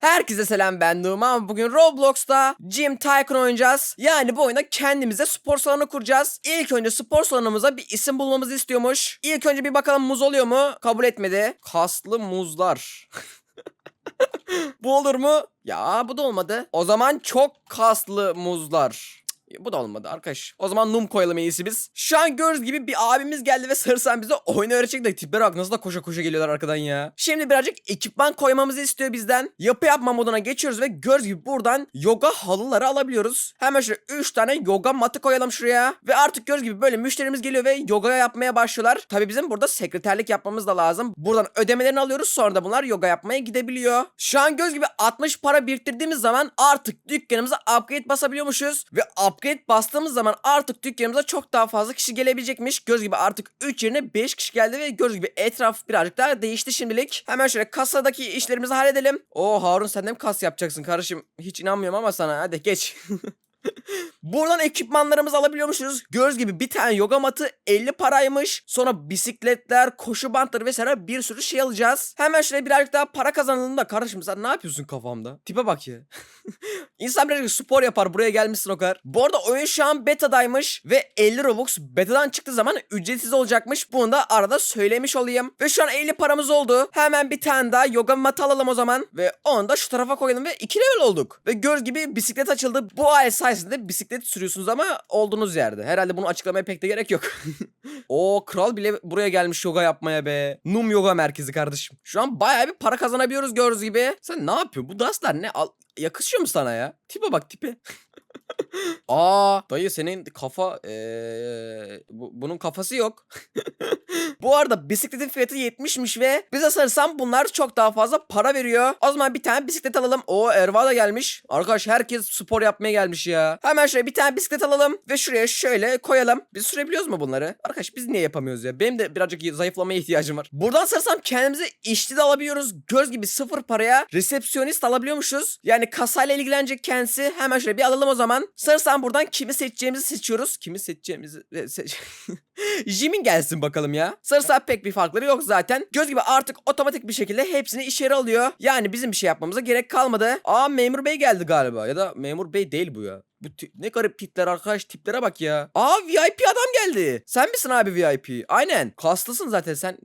Herkese selam ben Numan. Bugün Roblox'ta Gym Tycoon oynayacağız. Yani bu oyunda kendimize spor salonu kuracağız. İlk önce spor salonumuza bir isim bulmamızı istiyormuş. İlk önce bir bakalım muz oluyor mu? Kabul etmedi. Kaslı muzlar. bu olur mu? Ya bu da olmadı. O zaman çok kaslı muzlar. Bu da olmadı arkadaş. O zaman num koyalım en iyisi biz. Şu an gördüğünüz gibi bir abimiz geldi ve sarısan bize oyunu öğretecek de tiplere bak nasıl da koşa koşa geliyorlar arkadan ya. Şimdi birazcık ekipman koymamızı istiyor bizden. Yapı yapma moduna geçiyoruz ve gördüğünüz gibi buradan yoga halıları alabiliyoruz. Hemen şöyle 3 tane yoga matı koyalım şuraya. Ve artık gördüğünüz gibi böyle müşterimiz geliyor ve yoga yapmaya başlıyorlar. Tabi bizim burada sekreterlik yapmamız da lazım. Buradan ödemelerini alıyoruz sonra da bunlar yoga yapmaya gidebiliyor. Şu an göz gibi 60 para biriktirdiğimiz zaman artık dükkanımıza upgrade basabiliyormuşuz. Ve upgrade bastığımız zaman artık dükkanımıza çok daha fazla kişi gelebilecekmiş. Göz gibi artık 3 yerine 5 kişi geldi ve göz gibi etraf birazcık daha değişti şimdilik. Hemen şöyle kasadaki işlerimizi halledelim. Oo Harun sen de mi kas yapacaksın kardeşim? Hiç inanmıyorum ama sana hadi geç. Buradan ekipmanlarımızı alabiliyormuşuz. Göz gibi bir tane yoga matı 50 paraymış. Sonra bisikletler, koşu bantları vesaire bir sürü şey alacağız. Hemen şöyle birazcık daha para kazanalım da kardeşim sen ne yapıyorsun kafamda? Tipe bak ya. İnsan birazcık spor yapar buraya gelmişsin o kadar. Bu arada oyun şu an betadaymış ve 50 Robux betadan çıktığı zaman ücretsiz olacakmış. Bunu da arada söylemiş olayım. Ve şu an 50 paramız oldu. Hemen bir tane daha yoga matı alalım o zaman. Ve onu da şu tarafa koyalım ve 2 level olduk. Ve göz gibi bisiklet açıldı. Bu ay sayesinde bisiklet sürüyorsunuz ama olduğunuz yerde. Herhalde bunu açıklamaya pek de gerek yok. O kral bile buraya gelmiş yoga yapmaya be. Num yoga merkezi kardeşim. Şu an bayağı bir para kazanabiliyoruz gördüğünüz gibi. Sen ne yapıyorsun? Bu danslar ne? Yakışıyor mu sana ya? Tipe bak tipe. Aa dayı senin kafa eee, bu- bunun kafası yok. bu arada bisikletin fiyatı 70'miş ve bize sanırsam bunlar çok daha fazla para veriyor. O zaman bir tane bisiklet alalım. O Erva da gelmiş. Arkadaş herkes spor yapmaya gelmiş ya. Hemen şöyle bir tane bisiklet alalım ve şuraya şöyle koyalım. Biz sürebiliyoruz mu bunları? Arkadaş biz niye yapamıyoruz ya? Benim de birazcık zayıflamaya ihtiyacım var. Buradan sanırsam kendimize işçi de alabiliyoruz. Göz gibi sıfır paraya resepsiyonist alabiliyormuşuz. Yani kasayla ilgilenecek kendisi. Hemen şöyle bir alalım o zaman. Sanırsam buradan kimi seçeceğimizi seçiyoruz. Kimi seçeceğimizi... e, seç... Jimin gelsin bakalım ya. Sarımsak pek bir farkları yok zaten. Göz gibi artık otomatik bir şekilde hepsini içeri alıyor. Yani bizim bir şey yapmamıza gerek kalmadı. Aa memur bey geldi galiba. Ya da memur bey değil bu ya. Bu ne garip tipler arkadaş tiplere bak ya. Aa VIP adam geldi. Sen misin abi VIP? Aynen. Kaslısın zaten sen.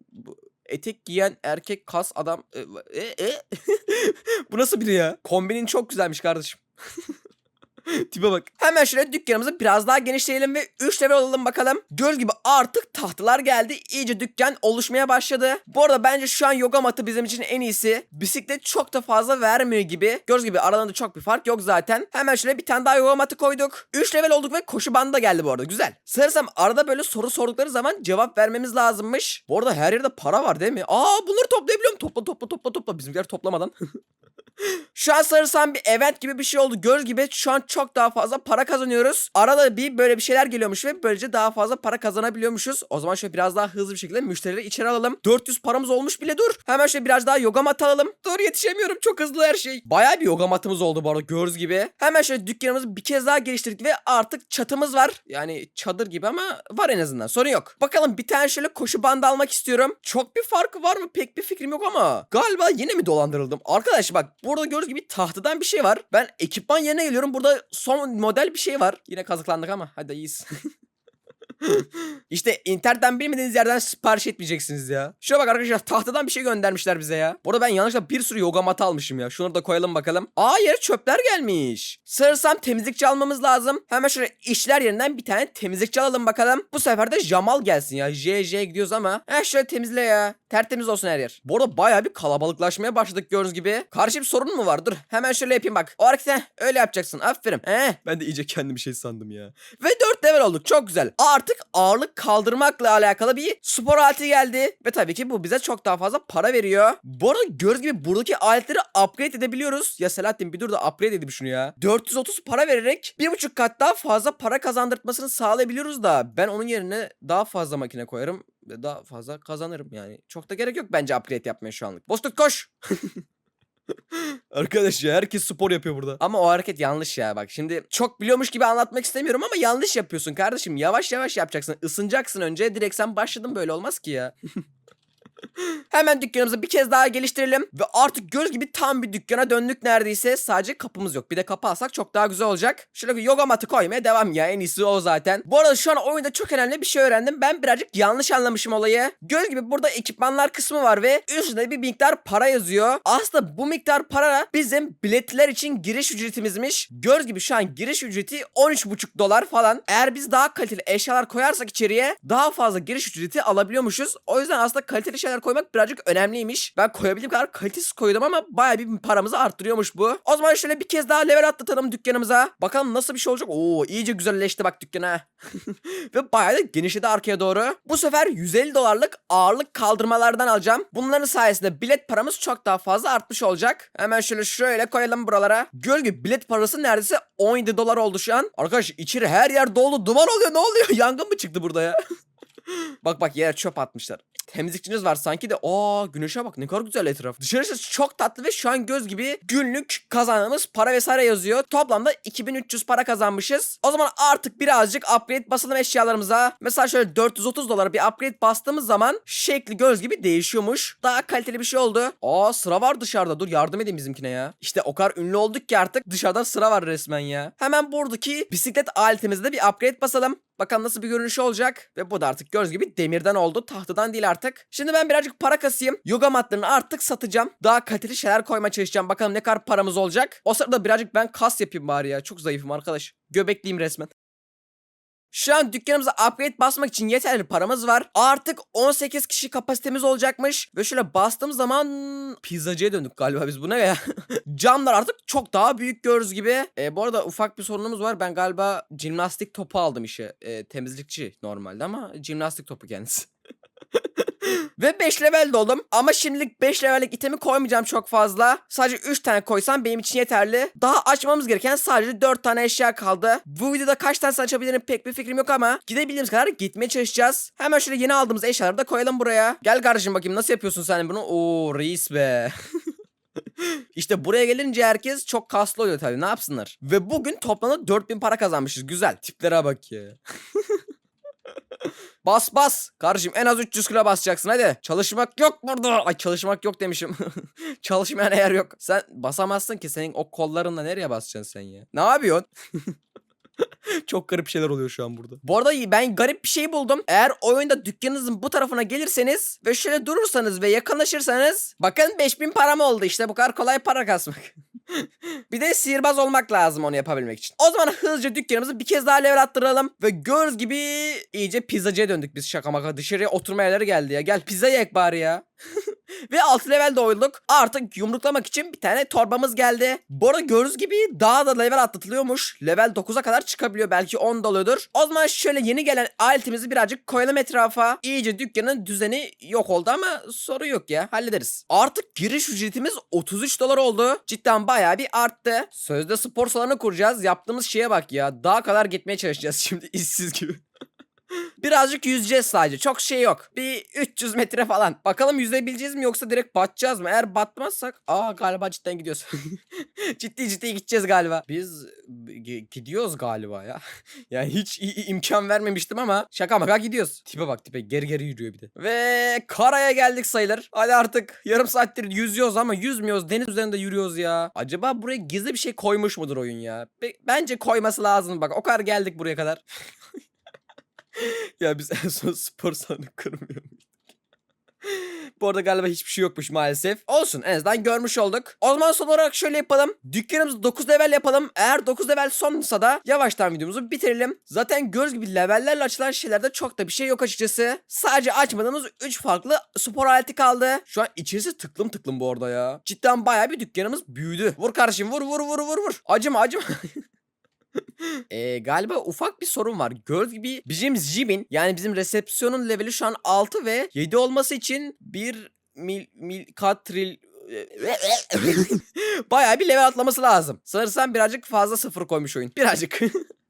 Etek giyen erkek kas adam. E, e, e? bu nasıl biri ya? Kombinin çok güzelmiş kardeşim. Tipe bak. Hemen şöyle dükkanımızı biraz daha genişleyelim ve 3 level olalım bakalım. Göz gibi artık tahtalar geldi. İyice dükkan oluşmaya başladı. Bu arada bence şu an yoga matı bizim için en iyisi. Bisiklet çok da fazla vermiyor gibi. Göz gibi aralarında çok bir fark yok zaten. Hemen şöyle bir tane daha yoga matı koyduk. 3 level olduk ve koşu bandı da geldi bu arada. Güzel. Sanırsam arada böyle soru sordukları zaman cevap vermemiz lazımmış. Bu arada her yerde para var değil mi? Aa bunları toplayabiliyorum. Topla topla topla topla. Bizimkiler toplamadan. Şu an sanırsam bir event gibi bir şey oldu. Göz gibi şu an çok daha fazla para kazanıyoruz. Arada bir böyle bir şeyler geliyormuş ve böylece daha fazla para kazanabiliyormuşuz. O zaman şöyle biraz daha hızlı bir şekilde müşterileri içeri alalım. 400 paramız olmuş bile dur. Hemen şöyle biraz daha yoga mat alalım. Dur yetişemiyorum çok hızlı her şey. Bayağı bir yoga matımız oldu bu arada gördüğünüz gibi. Hemen şöyle dükkanımızı bir kez daha geliştirdik ve artık çatımız var. Yani çadır gibi ama var en azından sorun yok. Bakalım bir tane şöyle koşu bandı almak istiyorum. Çok bir farkı var mı pek bir fikrim yok ama. Galiba yine mi dolandırıldım? Arkadaş bak burada gördüğünüz gibi tahtadan bir şey var. Ben ekipman yerine geliyorum. Burada son model bir şey var. Yine kazıklandık ama hadi iyiyiz. işte internetten bilmediğiniz yerden sipariş etmeyeceksiniz ya. Şuna bak arkadaşlar tahtadan bir şey göndermişler bize ya. Burada ben yanlışlıkla bir sürü yoga matı almışım ya. Şunları da koyalım bakalım. Aa yere çöpler gelmiş. Sanırsam temizlikçi almamız lazım. Hemen şöyle işler yerinden bir tane temizlikçi alalım bakalım. Bu sefer de Jamal gelsin ya. J J gidiyoruz ama. Heh şöyle temizle ya. Tertemiz olsun her yer. Bu arada bayağı bir kalabalıklaşmaya başladık gördüğünüz gibi. Karşı bir sorun mu var? Dur hemen şöyle yapayım bak. O hareketi heh, öyle yapacaksın. Aferin. Heh. Ben de iyice kendim bir şey sandım ya. Ve 4 level olduk. Çok güzel. Artık ağırlık kaldırmakla alakalı bir spor aleti geldi. Ve tabii ki bu bize çok daha fazla para veriyor. Bu arada gördüğünüz gibi buradaki aletleri upgrade edebiliyoruz. Ya Selahattin bir dur da upgrade edeyim şunu ya. 430 para vererek bir buçuk kat daha fazla para kazandırtmasını sağlayabiliyoruz da ben onun yerine daha fazla makine koyarım ve daha fazla kazanırım yani. Çok da gerek yok bence upgrade yapmaya şu anlık. Bozkurt koş. Arkadaş ya herkes spor yapıyor burada. Ama o hareket yanlış ya bak. Şimdi çok biliyormuş gibi anlatmak istemiyorum ama yanlış yapıyorsun kardeşim. Yavaş yavaş yapacaksın. Isınacaksın önce. Direkt sen başladın böyle olmaz ki ya. Hemen dükkanımızı bir kez daha geliştirelim. Ve artık göz gibi tam bir dükkana döndük neredeyse. Sadece kapımız yok. Bir de kapı alsak çok daha güzel olacak. Şöyle bir yoga matı koymaya devam ya. En iyisi o zaten. Bu arada şu an oyunda çok önemli bir şey öğrendim. Ben birazcık yanlış anlamışım olayı. Göz gibi burada ekipmanlar kısmı var ve üstünde bir miktar para yazıyor. Aslında bu miktar para bizim biletler için giriş ücretimizmiş. Göz gibi şu an giriş ücreti 13,5 dolar falan. Eğer biz daha kaliteli eşyalar koyarsak içeriye daha fazla giriş ücreti alabiliyormuşuz. O yüzden aslında kaliteli şeyler koymak birazcık önemliymiş. Ben koyabildiğim kadar kalitesiz koydum ama bayağı bir paramızı arttırıyormuş bu. O zaman şöyle bir kez daha level atlatalım dükkanımıza. Bakalım nasıl bir şey olacak. Oo iyice güzelleşti bak dükkana. Ve bayağı da genişledi arkaya doğru. Bu sefer 150 dolarlık ağırlık kaldırmalardan alacağım. Bunların sayesinde bilet paramız çok daha fazla artmış olacak. Hemen şöyle şöyle koyalım buralara. Gölge bilet parası neredeyse 17 dolar oldu şu an. Arkadaş içeri her yer dolu duman oluyor ne oluyor? Yangın mı çıktı burada ya? bak bak yere çöp atmışlar. Temizlikçiniz var sanki de. Aa güneşe bak ne kadar güzel etraf. Dışarısı çok tatlı ve şu an göz gibi günlük kazandığımız para vesaire yazıyor. Toplamda 2300 para kazanmışız. O zaman artık birazcık upgrade basalım eşyalarımıza. Mesela şöyle 430 dolara bir upgrade bastığımız zaman şekli göz gibi değişiyormuş. Daha kaliteli bir şey oldu. Aa sıra var dışarıda. Dur yardım edeyim bizimkine ya. İşte o kadar ünlü olduk ki artık dışarıda sıra var resmen ya. Hemen buradaki bisiklet aletimizde bir upgrade basalım. Bakalım nasıl bir görünüşü olacak. Ve bu da artık göz gibi demirden oldu. Tahtadan değil artık. Şimdi ben birazcık para kasayım. Yoga matlarını artık satacağım. Daha kaliteli şeyler koymaya çalışacağım. Bakalım ne kadar paramız olacak. O sırada birazcık ben kas yapayım bari ya. Çok zayıfım arkadaş. Göbekliyim resmen. Şu an dükkanımıza upgrade basmak için yeterli paramız var. Artık 18 kişi kapasitemiz olacakmış. Ve şöyle bastığım zaman pizzacıya döndük galiba biz buna ya. Camlar artık çok daha büyük görürüz gibi. E, bu arada ufak bir sorunumuz var. Ben galiba jimnastik topu aldım işe. E, temizlikçi normalde ama jimnastik topu kendisi. Ve 5 level oldum. Ama şimdilik 5 levellik itemi koymayacağım çok fazla. Sadece 3 tane koysam benim için yeterli. Daha açmamız gereken sadece 4 tane eşya kaldı. Bu videoda kaç tane açabilirim pek bir fikrim yok ama gidebildiğimiz kadar gitmeye çalışacağız. Hemen şöyle yeni aldığımız eşyaları da koyalım buraya. Gel kardeşim bakayım nasıl yapıyorsun sen bunu? Oo reis be. İşte buraya gelince herkes çok kaslı oluyor tabii ne yapsınlar. Ve bugün toplamda 4000 para kazanmışız. Güzel. Tiplere bak ya. Bas bas. Kardeşim en az 300 kilo basacaksın hadi. Çalışmak yok burada. Ay çalışmak yok demişim. Çalışmayan eğer yok. Sen basamazsın ki senin o kollarınla nereye basacaksın sen ya? Ne yapıyorsun? Çok garip şeyler oluyor şu an burada. Bu arada ben garip bir şey buldum. Eğer oyunda dükkanınızın bu tarafına gelirseniz ve şöyle durursanız ve yakınlaşırsanız bakın 5000 param oldu işte bu kadar kolay para kasmak. bir de sihirbaz olmak lazım onu yapabilmek için. O zaman hızlıca dükkanımızı bir kez daha level attıralım. Ve gördüğünüz gibi iyice pizzacıya döndük biz şaka maka. Dışarıya oturma yerleri geldi ya. Gel pizza yek bari ya. Ve 6 level olduk. Artık yumruklamak için bir tane torbamız geldi. Bu arada gördüğünüz gibi daha da level atlatılıyormuş. Level 9'a kadar çıkabiliyor. Belki 10 doluyordur. O zaman şöyle yeni gelen aletimizi birazcık koyalım etrafa. İyice dükkanın düzeni yok oldu ama soru yok ya. Hallederiz. Artık giriş ücretimiz 33 dolar oldu. Cidden bayağı bir arttı. Sözde spor salonu kuracağız. Yaptığımız şeye bak ya. Daha kadar gitmeye çalışacağız şimdi işsiz gibi. Birazcık yüzeceğiz sadece. Çok şey yok. Bir 300 metre falan. Bakalım yüzebileceğiz mi yoksa direkt batacağız mı? Eğer batmazsak... Aa galiba cidden gidiyoruz. ciddi ciddi gideceğiz galiba. Biz gidiyoruz galiba ya. yani hiç imkan vermemiştim ama şaka maka gidiyoruz. Tipe bak tipe geri geri yürüyor bir de. Ve karaya geldik sayılır. Hadi artık yarım saattir yüzüyoruz ama yüzmüyoruz. Deniz üzerinde yürüyoruz ya. Acaba buraya gizli bir şey koymuş mudur oyun ya? Be- bence koyması lazım bak. O kadar geldik buraya kadar. ya biz en son spor salonu kurmuyor muyduk? Bu arada galiba hiçbir şey yokmuş maalesef. Olsun en azından görmüş olduk. O zaman son olarak şöyle yapalım. Dükkanımızı 9 level yapalım. Eğer 9 level sonsa da yavaştan videomuzu bitirelim. Zaten göz gibi levellerle açılan şeylerde çok da bir şey yok açıkçası. Sadece açmadığımız 3 farklı spor aleti kaldı. Şu an içerisi tıklım tıklım bu arada ya. Cidden bayağı bir dükkanımız büyüdü. Vur kardeşim vur vur vur vur vur. Acıma acıma. Ee, galiba ufak bir sorun var. Gördüğünüz gibi bizim Jim'in yani bizim resepsiyonun leveli şu an 6 ve 7 olması için 1 mil, mil katril Bayağı bir level atlaması lazım. Sanırsam birazcık fazla sıfır koymuş oyun. Birazcık.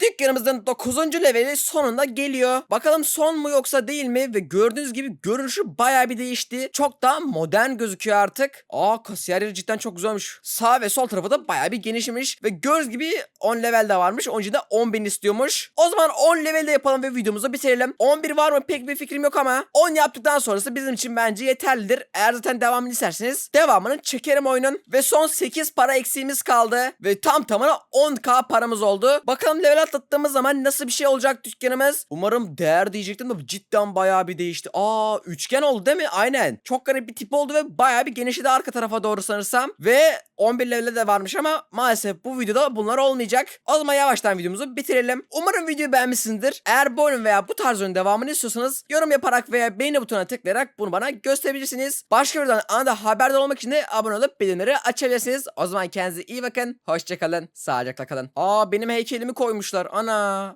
Dükkanımızın 9. leveli sonunda geliyor. Bakalım son mu yoksa değil mi? Ve gördüğünüz gibi görünüşü bayağı bir değişti. Çok daha modern gözüküyor artık. Aa kasiyer yeri cidden çok güzelmiş. Sağ ve sol tarafı da bayağı bir genişmiş. Ve gördüğünüz gibi 10 level de varmış. Onun için de 10 bin istiyormuş. O zaman 10 level de yapalım ve videomuzu bitirelim. 11 var mı pek bir fikrim yok ama 10 yaptıktan sonrası bizim için bence yeterlidir. Eğer zaten devamını isterseniz devamını çekerim oyunun. Ve son 8 para eksiğimiz kaldı. Ve tam tamına 10k paramız oldu. Bakalım level atlattığımız zaman nasıl bir şey olacak dükkanımız. Umarım değer diyecektim de cidden bayağı bir değişti. Aa üçgen oldu değil mi? Aynen. Çok garip bir tip oldu ve bayağı bir genişledi arka tarafa doğru sanırsam. Ve 11 level'e de varmış ama maalesef bu videoda bunlar olmayacak. O zaman yavaştan videomuzu bitirelim. Umarım videoyu beğenmişsinizdir. Eğer bu oyun veya bu tarz oyunun devamını istiyorsanız yorum yaparak veya beğeni butonuna tıklayarak bunu bana gösterebilirsiniz. Başka videodan anında haberdar olmak için de abone olup bildirimleri açabilirsiniz. O zaman kendinize iyi bakın. Hoşçakalın. Sağlıcakla kalın. Aa benim heykelimi koymuşlar. Ana.